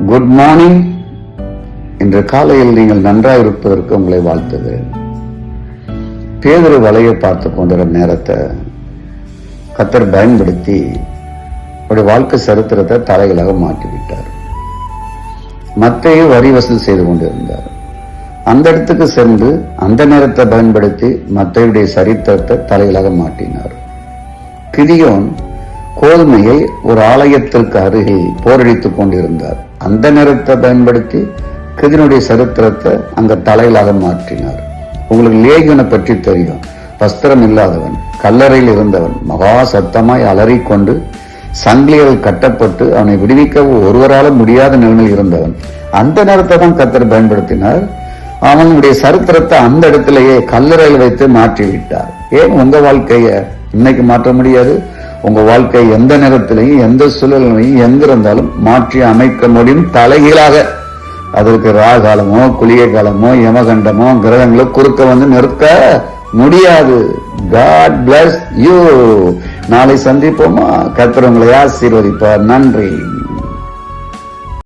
Good morning இன்று காலையில் நீங்கள் நன்றாக இருப்பதற்கு உங்களை வாழ்த்துகிறேன். பேதர் வலையை பார்த்து கொண்டிருந்த நேரத்தை கத்தர் பயன்படுத்தி அவருடைய வாழ்க்கை சரித்திரத்தை தலைகளாக மாற்றிவிட்டார். மத்தையை வரி வசூல் செய்து கொண்டிருந்தார். அந்த இடத்துக்கு சென்று அந்த நேரத்தை பயன்படுத்தி மத்தையுடைய சரித்திரத்தை தலைகளாக மாற்றினார். கிதியோன் கோதுமையை ஒரு ஆலயத்திற்கு அருகில் போரடித்துக் கொண்டிருந்தார். அந்த நேரத்தை பயன்படுத்தி கிதினுடைய சரித்திரத்தை அங்க தலையிலாக மாற்றினார். உங்களுக்கு லேகியனை பற்றி தெரியும். வஸ்திரம் இல்லாதவன் கல்லறையில் இருந்தவன் மகா சத்தமாய் அலறிக்கொண்டு சங்கிலிகள் கட்டப்பட்டு அவனை விடுவிக்க ஒருவரால முடியாத நிலைமையில் இருந்தவன். அந்த நேரத்தை தான் கத்தர் பயன்படுத்தினார். அவனுடைய சரித்திரத்தை அந்த இடத்திலேயே கல்லறையில் வைத்து மாற்றி விட்டார் ஏன் உங்க வாழ்க்கைய இன்னைக்கு மாற்ற முடியாது? உங்க வாழ்க்கை எந்த நேரத்திலையும் எந்த சூழலையும் எங்கிருந்தாலும் மாற்றி அமைக்க முடியும். தலைகீழாக அதற்கு ராகாலமோ குளிய காலமோ யமகண்டமோ கிரகங்களோ குறுக்க வந்து நிறுத்த முடியாது. காட் பிளஸ் யூ நாளை சந்திப்போமா? கத்திரவங்களை ஆசீர்வதிப்பார். நன்றி.